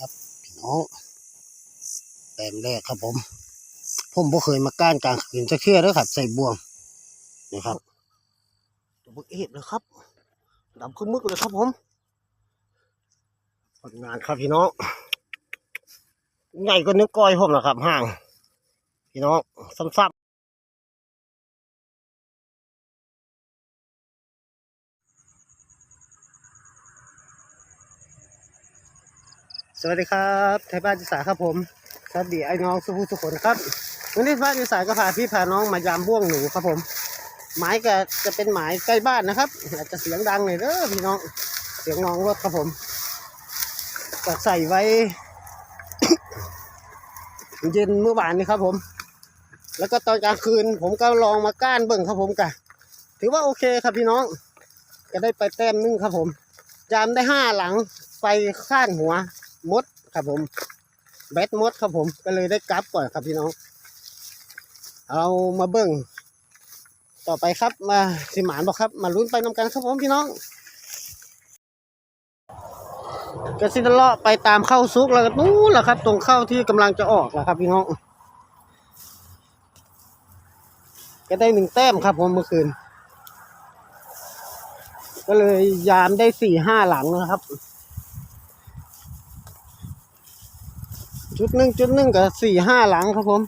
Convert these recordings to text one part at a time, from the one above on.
ครับพี่น้องแต้มแรกครับผม ผมบ่เคยมาก้านกลางคืนจะเชื่อแล้วครับ ใส่บ่วงนี่ครับตัวบึกเอ็ดเลยครับดำขึ้นมึกเลยครับผมผลงานครับพี่น้องใหญ่กว่านิ้วก้อยผมนะครับห่าง พี่น้องซ้ำ สวัสดีครับไทยบ้านจิสาครับผมสวัสดีไอ้น้องสุภูสุขนครับวันนี้บ้านจิสาก็พาพี่พาน้องมายามบ่วงหนูครับผม หมายก็จะเป็นหมายใกล้บ้านนะครับอาจจะเสียงดังหน่อยเด้อพี่น้องเสียงน้องรถครับผมก็ใส่ไว้ เย็นเมื่อวานนี้ครับผม แล้วก็ตอนกลางคืน ผมก็ลองมาก้านเบิ่งครับผมกะถือว่าโอเคครับพี่น้องก็ได้ไปแต้มนึงครับผมจามได้ห้าหลังไฟข้านหัว มดครับผมแบตมดครับผมก็เลยได้กลับก่อนครับพี่น้อง เอามาเบิ่งต่อไปครับมาสิหมานบอกครับ มาลุ้นไปนำกันครับผมพี่น้องกระสิเลาะไปตามเข้าซุกแล้วก็นู้นแหละครับ ตรงเข้าที่กำลังจะออกแล้วครับ พี่น้องก็ได้หนึ่งแต้มครับผมเมื่อคืน ก็เลยยามได้สี่ห้าหลังนะครับ จุดหนึ่งจุดหนึ่งกับสี่ห้าหลังครับผม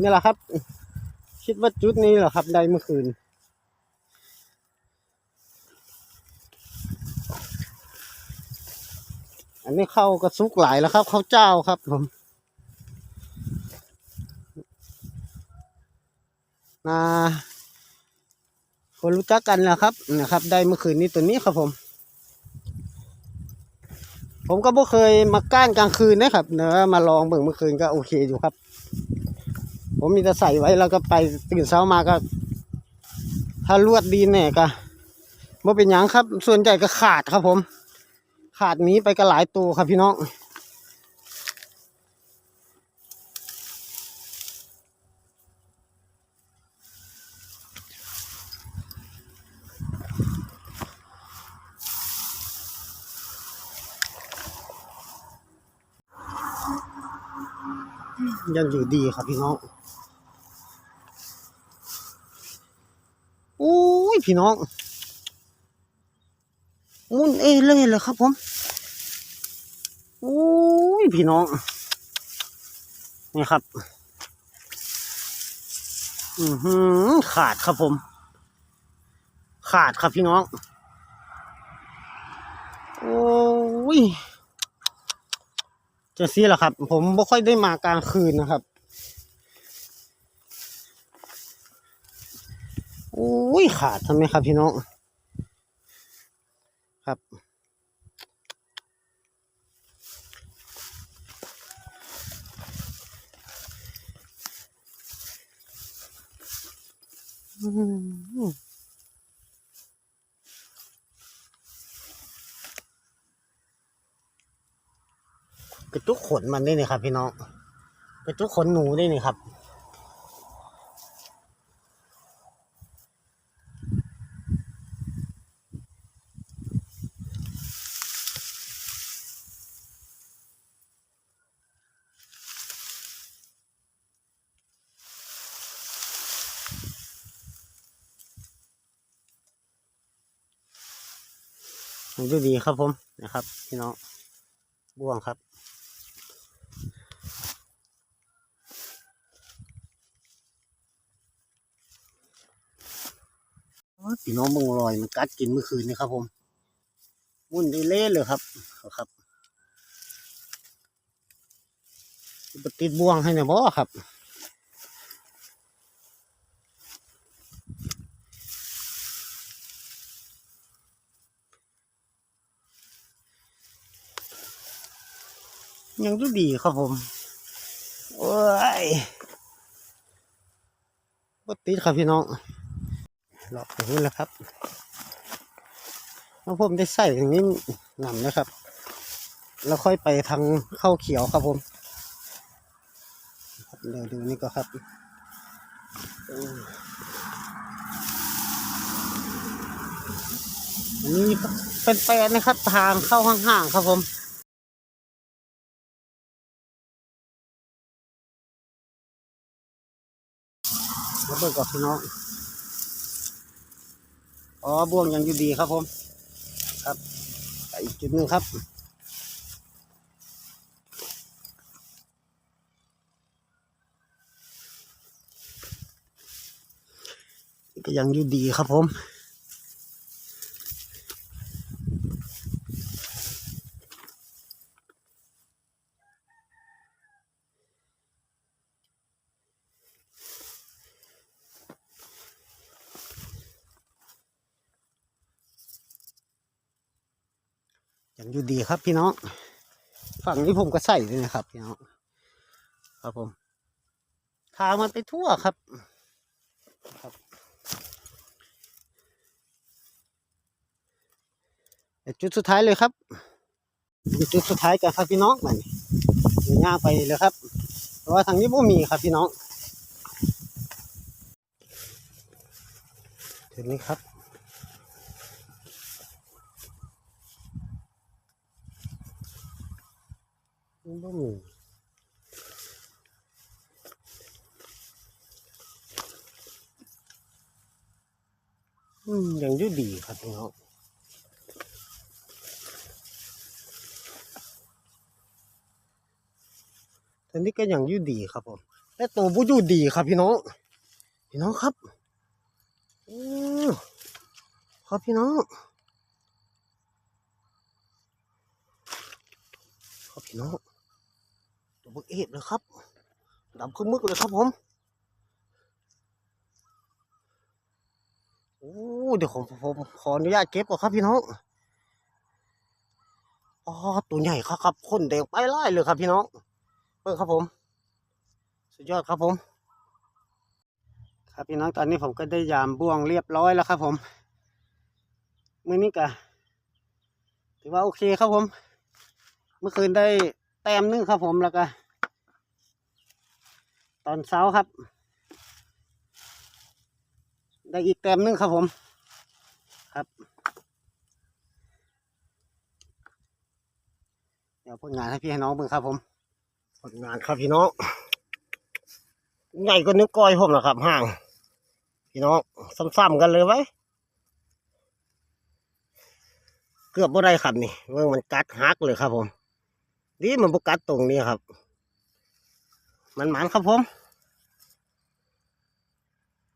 นี่แหละครับ คิดว่าจุดนี้เหรอครับได้เมื่อคืนอันนี้เข้ากระซุกหลายแล้วครับเขาเจ้าครับผมนาคนรู้จักกันนะครับนะครับ ได้เมื่อคืนนี้ตัวนี้ครับผม ผมก็บ่เคยมาก้านกลางคืนนะครับเนื้อมาลองเบิ่งเมื่อคืนก็โอเคอยู่ครับ ผมมีแต่ใส่ไว้แล้วก็ไปตื่นเช้ามาก็ ถ้าลวดดีแน่ก็บ่เป็นหยังครับ ส่วนใหญ่ก็ขาดครับผม ขาดนี้ไปก็หลายตัวครับพี่น้อง ยังอยู่ดีครับพี่น้องโอ้ยพี่น้อง มุนเอเล่เลยครับผมโอ้ยพี่น้อง นี่ครับ อือหือขาดครับผม ขาดครับพี่น้อง โอ้ย จะซีแหละครับ ผมไม่ค่อยได้มากลางคืนนะครับโอ้ยขาดทำไมครับพี่น้องครับอืม กระจุกขนมันได้นี่ครับ พี่น้องกระจุกขนหนูได้นี่ครับดูดีครับผมนะครับ พี่น้องบ่วงครับ โอ้ย พี่น้องมึงลอยมันกัดกินเมื่อคืนนี่ครับ ผมมุ่นได้เล่เลยครับครับปติดบ่วงให้หน่อยบ่ครับยังดูดีครับผม โอ้ยปติดครับพี่น้อง หลอกนี่แหละครับแล้วผมได้ใส่อย่างนี้หนำนะครับ แล้วค่อยไปทางเข้าเขียวครับผมเดี๋ยวดูนี่ก็ครับอันนี้เป็นแปลนะครับ ทางเข้าห่างๆครับผมระเบิดกับพี่น้อง อ๋อบ่วงยังอยู่ดีครับผม ครับอีกจุดหนึ่งครับก็ยังอยู่ดีครับผม ยังอยู่ดีครับพี่น้องฝั่งนี้ผมก็ใส่เลยนะครับพี่น้องครับผมทางมันไปทั่วครับครับจุดสุดท้ายเลยครับจุดสุดท้ายกันครับพี่น้องมันย่างไปเลยครับ เพราะว่าทางนี้ไม่มีครับพี่น้องถึงนี้ครับ บ่มีอืมยังอยู่ดีครับพี่น้องตอนนี้ก็ยังอยู่ดีครับผมแต่ตัวผู้อยู่ดีครับพี่น้อง พี่น้องครับอครับพี่น้องครับพี่น้อง บักเอ็ดเลยครับดำขึ้นมึกเลยครับผม โอ้เดี๋ยวผมผมขออนุญาตเก็บก่อนครับพี่น้องอ๋อตัวใหญ่ครับครับพ่นแดงไปไล่เลยครับพี่น้องเพิ่งครับผม สุดยอดครับผม ครับพี่น้องตอนนี้ผมก็ได้ยามบ่วงเรียบร้อยแล้วครับผมมือนี้ก็ถือว่าโอเคครับผม เมื่อคืนได้แต้มหนึงครับผมแล้วก็ ตอนเช้าครับ ได้อีกแต้มนึงครับผม ครับ เดี๋ยวผลงานให้พี่ให้น้องเบิ่งครับผมผลงานครับพี่น้องใหญ่กว่านิ้วก้อยผมนะครับห่าง พี่น้องซ้ำๆกันเลยไว้เกือบบ่ได้ครับนี่เมื่อมันกัดหักเลยครับผมดีมันบกัดตรงนี้ครับ มันหมันครับผม